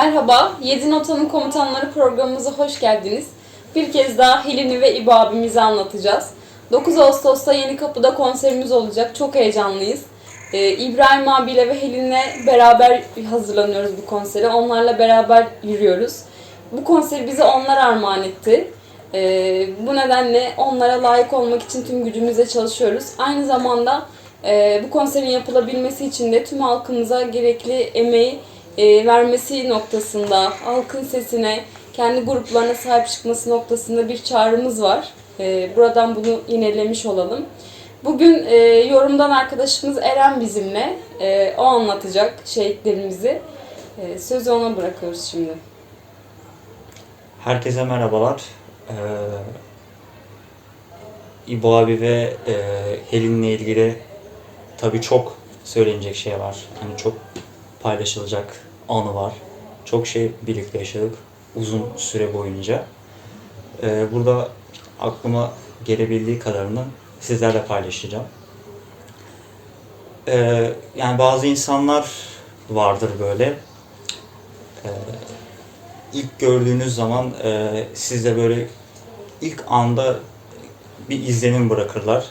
Merhaba, Yedi Nota'nın Komutanları programımıza hoş geldiniz. Bir kez daha Helin'i ve İbo abimizi anlatacağız. 9 Ağustos'ta Yeni Kapı'da konserimiz olacak. Çok heyecanlıyız. Ee, İbrahim abiyle ve Helin'le beraber hazırlanıyoruz bu konsere. Onlarla beraber yürüyoruz. Bu konseri bize onlar armağan etti. Ee, bu nedenle onlara layık olmak için tüm gücümüzle çalışıyoruz. Aynı zamanda e, bu konserin yapılabilmesi için de tüm halkımıza gerekli emeği e, vermesi noktasında, halkın sesine, kendi gruplarına sahip çıkması noktasında bir çağrımız var. E, buradan bunu yinelemiş olalım. Bugün e, yorumdan arkadaşımız Eren bizimle. E, o anlatacak şehitlerimizi. E, sözü ona bırakıyoruz şimdi. Herkese merhabalar. Ee, İbo abi ve e, Helin'le ilgili tabii çok söylenecek şey var. Hani çok paylaşılacak anı var. Çok şey birlikte yaşadık uzun süre boyunca. Ee, burada aklıma gelebildiği kadarını sizlerle paylaşacağım. Ee, yani bazı insanlar vardır böyle. Ee, ilk gördüğünüz zaman e, sizde böyle ilk anda bir izlenim bırakırlar.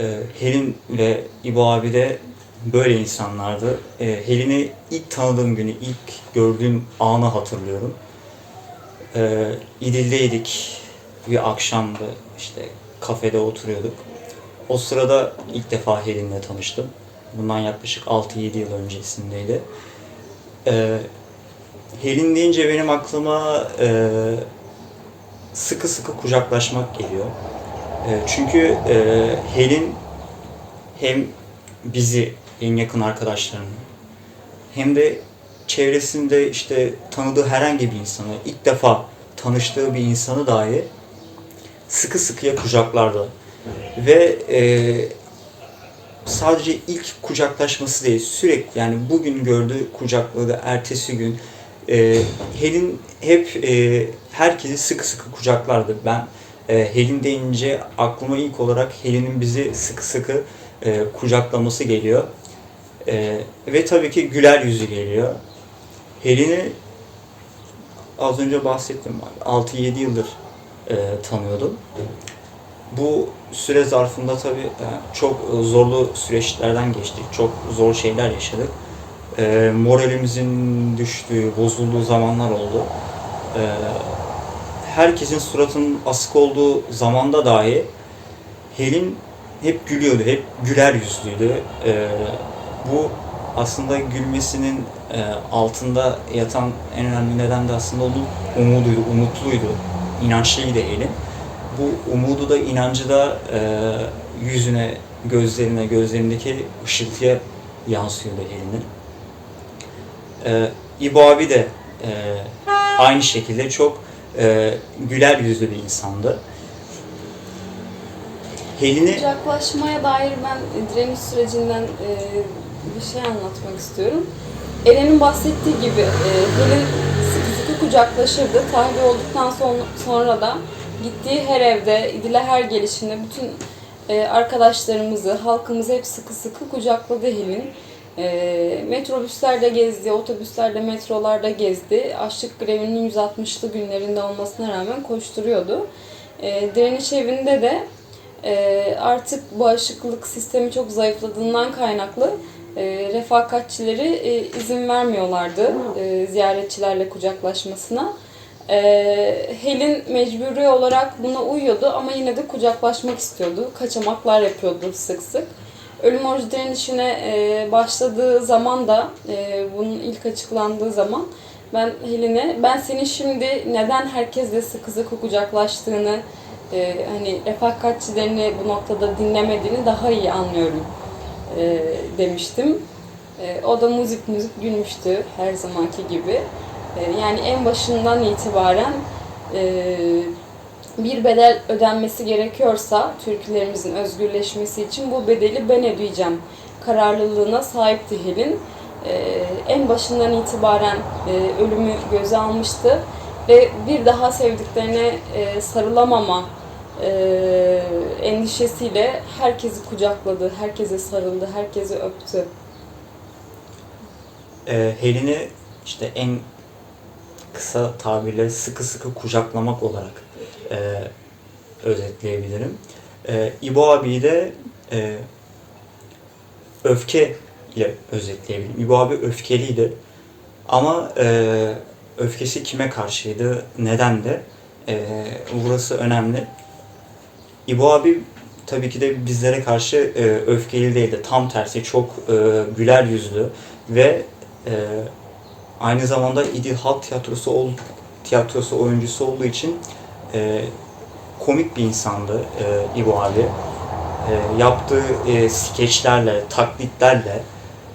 E, Helin ve İbo abi de böyle insanlardı. E, Helin'i ilk tanıdığım günü, ilk gördüğüm anı hatırlıyorum. E, İdil'deydik. Bir akşamdı işte kafede oturuyorduk. O sırada ilk defa Helin'le tanıştım. Bundan yaklaşık 6-7 yıl öncesindeydi. E, Helin deyince benim aklıma e, sıkı sıkı kucaklaşmak geliyor. E, çünkü e, Helin hem bizi en yakın arkadaşlarını hem de çevresinde işte tanıdığı herhangi bir insanı, ilk defa tanıştığı bir insanı dahi sıkı sıkıya kucaklardı. Ve e, sadece ilk kucaklaşması değil, sürekli yani bugün gördüğü kucakladığı ertesi gün e, Helin hep e, herkesi sıkı sıkı kucaklardı. Ben e, Helin deyince aklıma ilk olarak Helin'in bizi sıkı sıkı e, kucaklaması geliyor. E, ve tabii ki güler yüzü geliyor. Helin'i az önce bahsettim. 6-7 yıldır e, tanıyordum. Bu süre zarfında tabii e, çok zorlu süreçlerden geçtik. Çok zor şeyler yaşadık e, moralimizin düştüğü, bozulduğu zamanlar oldu. E, herkesin suratının asık olduğu zamanda dahi Helin hep gülüyordu, hep güler yüzlüydü. E, bu aslında gülmesinin e, altında yatan en önemli neden de aslında onun umuduydu, umutluydu, inançlıydı Helin. Bu umudu da inancı da e, yüzüne, gözlerine, gözlerindeki ışıltıya yansıyordu Helin'in. Ee, İbo abi de e, aynı şekilde çok e, güler yüzlü bir insandı. Helin'i Kucaklaşmaya dair ben direniş sürecinden e, bir şey anlatmak istiyorum. Eren'in bahsettiği gibi e, Helin sıkı sıkı kucaklaşırdı. Tahliye olduktan son, sonra da gittiği her evde, İdil'e her gelişinde bütün e, arkadaşlarımızı, halkımızı hep sıkı sıkı kucakladı Helin. E, metrobüslerde gezdi, otobüslerde, metrolarda gezdi. Açlık grevinin 160'lı günlerinde olmasına rağmen koşturuyordu. E, direniş evinde de e, artık bağışıklık sistemi çok zayıfladığından kaynaklı e, refakatçileri e, izin vermiyorlardı e, ziyaretçilerle kucaklaşmasına. E, Helin mecburi olarak buna uyuyordu ama yine de kucaklaşmak istiyordu. Kaçamaklar yapıyordu sık sık. Ölüm orucu direnişine e, başladığı zaman da, e, bunun ilk açıklandığı zaman ben Helin'e, ben senin şimdi neden herkesle sıkı sıkı kucaklaştığını, e, hani refakatçilerini bu noktada dinlemediğini daha iyi anlıyorum e, demiştim. E, o da müzik müzik gülmüştü her zamanki gibi. E, yani en başından itibaren bir bedel ödenmesi gerekiyorsa türkülerimizin özgürleşmesi için bu bedeli ben ödeyeceğim kararlılığına sahipti Helin. En başından itibaren ölümü göze almıştı ve bir daha sevdiklerine sarılamama e, endişesiyle herkesi kucakladı, herkese sarıldı, herkesi öptü. e, Helin'i işte en kısa tabirle sıkı sıkı kucaklamak olarak e, özetleyebilirim. E, İbo abiyi de e, öfke ile özetleyebilirim. İbo abi öfkeliydi. Ama e, öfkesi kime karşıydı, neden de e, burası önemli. İbo abi tabii ki de bizlere karşı e, öfkeli değildi. Tam tersi çok e, güler yüzlü ve e, aynı zamanda İdil Halk Tiyatrosu ol, tiyatrosu oyuncusu olduğu için e, komik bir insandı e, İbo abi. E, yaptığı e, skeçlerle, taklitlerle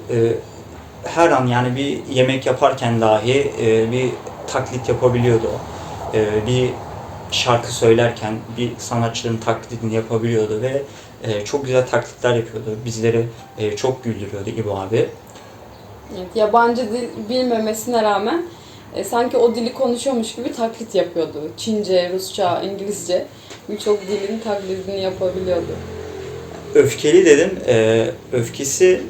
e, her an yani bir yemek yaparken dahi e, bir taklit yapabiliyordu. E, bir şarkı söylerken bir sanatçının taklidini yapabiliyordu ve e, çok güzel taklitler yapıyordu. Bizleri e, çok güldürüyordu İbo abi. Evet, yabancı dil bilmemesine rağmen e, sanki o dili konuşuyormuş gibi taklit yapıyordu. Çince, Rusça, İngilizce birçok dilin taklidini yapabiliyordu. Öfkeli dedim. E, öfkesi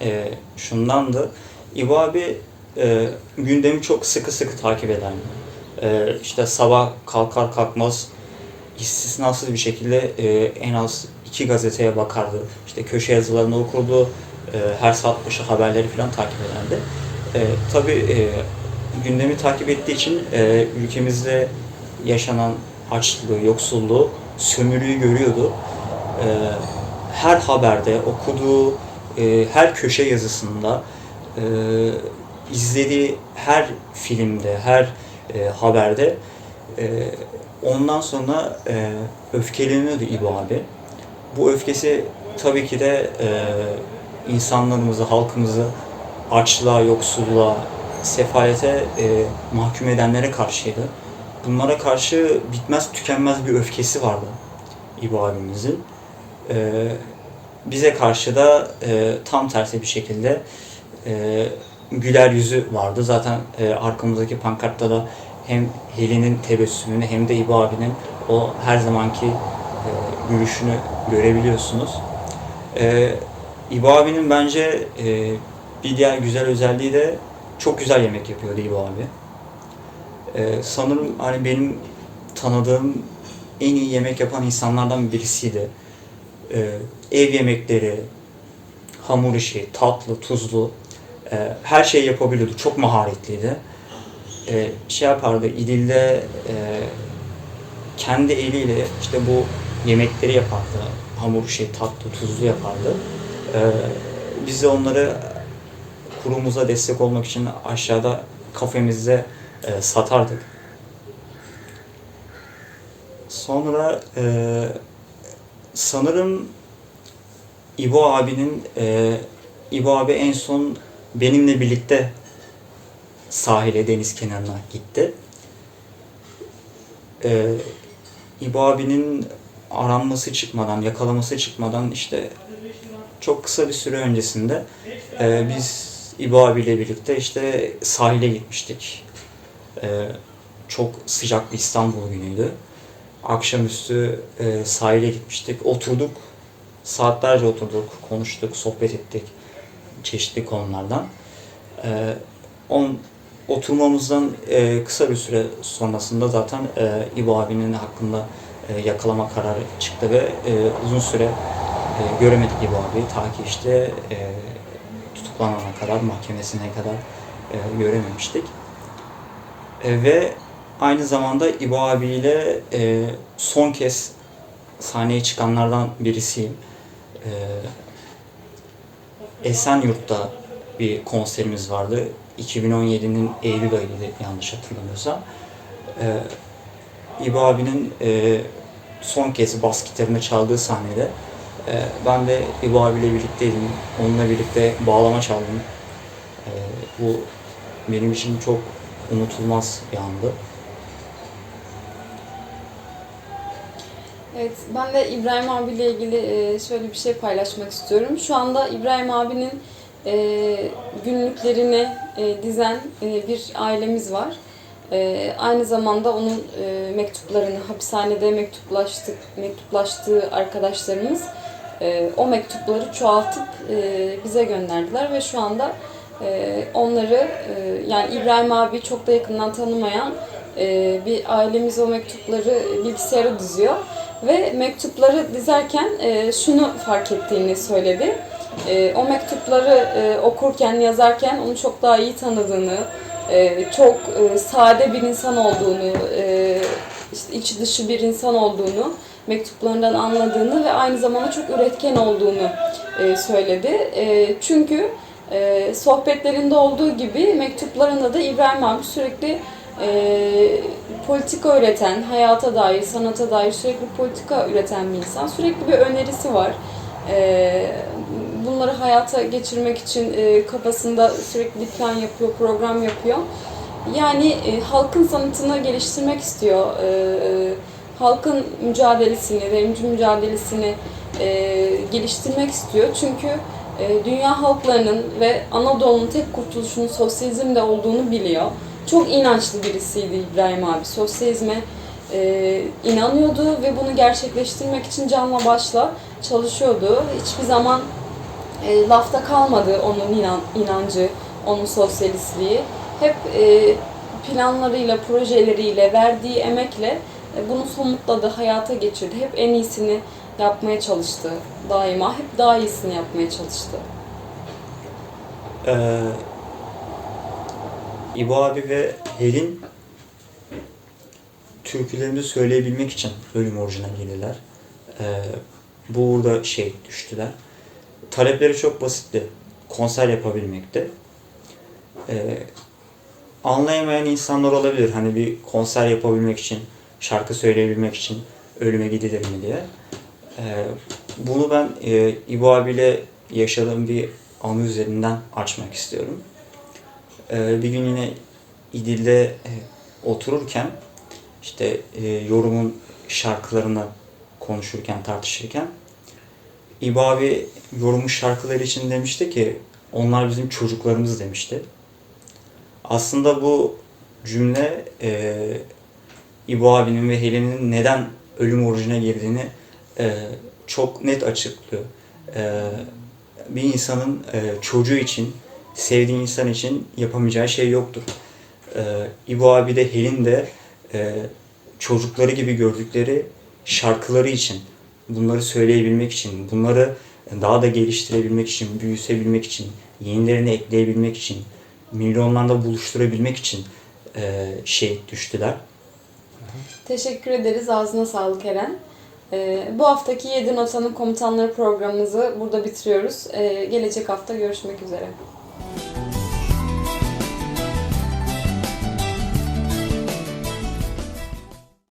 e, şundandı. İbo abi e, gündemi çok sıkı sıkı takip ederdi. E, işte sabah kalkar kalkmaz istisnasız bir şekilde e, en az iki gazeteye bakardı. İşte köşe yazılarını okurdu. E, her saat başı haberleri falan takip ederdi. E, tabii e, gündemi takip ettiği için ülkemizde yaşanan açlığı, yoksulluğu, sömürüyü görüyordu. Her haberde, okuduğu her köşe yazısında, izlediği her filmde, her e, haberde e, ondan sonra e, öfkeleniyordu İbo abi. Bu öfkesi tabii ki de e, insanlarımızı, halkımızı açlığa, yoksulluğa, sefalete e, mahkum edenlere karşıydı. Bunlara karşı bitmez tükenmez bir öfkesi vardı İbo abimizin. E, bize karşı da e, tam tersi bir şekilde e, güler yüzü vardı. Zaten e, arkamızdaki pankartta da hem Helin'in tebessümünü hem de İbo abinin o her zamanki e, gülüşünü görebiliyorsunuz. E, İbo abinin bence e, bir diğer güzel özelliği de çok güzel yemek yapıyordu İbo abi. E, sanırım hani benim tanıdığım en iyi yemek yapan insanlardan birisiydi. E, ev yemekleri, hamur işi, tatlı, tuzlu e, her şeyi yapabiliyordu. Çok maharetliydi. E, şey yapardı, İdil'de e, kendi eliyle işte bu yemekleri yapardı. Hamur işi, tatlı, tuzlu yapardı. E, biz de onları kurumuza destek olmak için aşağıda kafemizde e, satardık. Sonra e, sanırım İbo abinin e, İbo abi en son benimle birlikte sahile deniz kenarına gitti. E, İbo abinin aranması çıkmadan, yakalaması çıkmadan işte çok kısa bir süre öncesinde e, biz İbo abiyle birlikte işte sahile gitmiştik. E, çok sıcak bir İstanbul günüydü. Akşamüstü e, sahile gitmiştik. Oturduk. Saatlerce oturduk, konuştuk, sohbet ettik çeşitli konulardan. E, on, oturmamızdan e, kısa bir süre sonrasında zaten e, İbo abinin hakkında e, yakalama kararı çıktı ve e, uzun süre e, göremedik İbo abi. Ta ki işte e, tutuklanana kadar, mahkemesine kadar e, görememiştik. E, ve aynı zamanda İbo abiyle e, son kez sahneye çıkanlardan birisiyim. E, Esenyurt'ta bir konserimiz vardı. 2017'nin Eylül ayıydı yanlış hatırlamıyorsam. E, İbo abinin e, son kez bas gitarını çaldığı sahnede e, ben de İbo abiyle birlikteydim. Onunla birlikte bağlama çaldım. E, bu benim için çok unutulmaz bir andı. Evet, ben de İbrahim abiyle ilgili e, şöyle bir şey paylaşmak istiyorum. Şu anda İbrahim abinin e, günlüklerini e, dizen bir ailemiz var. Aynı zamanda onun mektuplarını, hapishanede mektuplaştık, mektuplaştığı arkadaşlarımız o mektupları çoğaltıp bize gönderdiler ve şu anda onları yani İbrahim abi çok da yakından tanımayan e, bir ailemiz o mektupları bilgisayara diziyor ve mektupları dizerken e, şunu fark ettiğini söyledi. E, o mektupları e, okurken, yazarken onu çok daha iyi tanıdığını, çok sade bir insan olduğunu, işte içi dışı bir insan olduğunu mektuplarından anladığını ve aynı zamanda çok üretken olduğunu söyledi. Çünkü sohbetlerinde olduğu gibi mektuplarında da İbrahim abi sürekli e, politika üreten, hayata dair, sanata dair sürekli politika üreten bir insan. Sürekli bir önerisi var. E, bunları hayata geçirmek için e, kafasında sürekli plan yapıyor, program yapıyor. Yani e, halkın sanatını geliştirmek istiyor. E, halkın mücadelesini, devrimci mücadelesini e, geliştirmek istiyor. Çünkü e, dünya halklarının ve Anadolu'nun tek kurtuluşunun sosyalizmde olduğunu biliyor. Çok inançlı birisiydi İbrahim abi. Sosyalizme e, inanıyordu ve bunu gerçekleştirmek için canla başla çalışıyordu. Hiçbir zaman e, lafta kalmadı onun inan, inancı, onun sosyalistliği. Hep e, planlarıyla, projeleriyle, verdiği emekle e, bunu somutladı, hayata geçirdi. Hep en iyisini yapmaya çalıştı daima. Hep daha iyisini yapmaya çalıştı. Ee, İbo abi ve Helin türkülerini söyleyebilmek için ölüm orucuna geldiler. Ee, bu şey düştüler. Talepleri çok basitti. Konser yapabilmekti. Ee, anlayamayan insanlar olabilir. Hani bir konser yapabilmek için, şarkı söyleyebilmek için ölüme gidilir mi diye. Ee, bunu ben e, İbo abiyle yaşadığım bir anı üzerinden açmak istiyorum. Ee, bir gün yine İdil'de e, otururken işte e, yorumun şarkılarını konuşurken, tartışırken İbo abi yorumun şarkıları için demişti ki onlar bizim çocuklarımız demişti. Aslında bu cümle e, İbo abinin ve Helen'in neden ölüm orucuna girdiğini e, çok net açıklıyor. Bir insanın çocuğu için, sevdiği insan için yapamayacağı şey yoktur. E, İbo abi de Helin de e, çocukları gibi gördükleri şarkıları için, bunları söyleyebilmek için, bunları daha da geliştirebilmek için, büyüsebilmek için, yenilerini ekleyebilmek için, milyonlarla buluşturabilmek için e, şey düştüler. Teşekkür ederiz. Ağzına sağlık Eren. Ee, bu haftaki 7 Notanın Komutanları programımızı burada bitiriyoruz. Ee, gelecek hafta görüşmek üzere.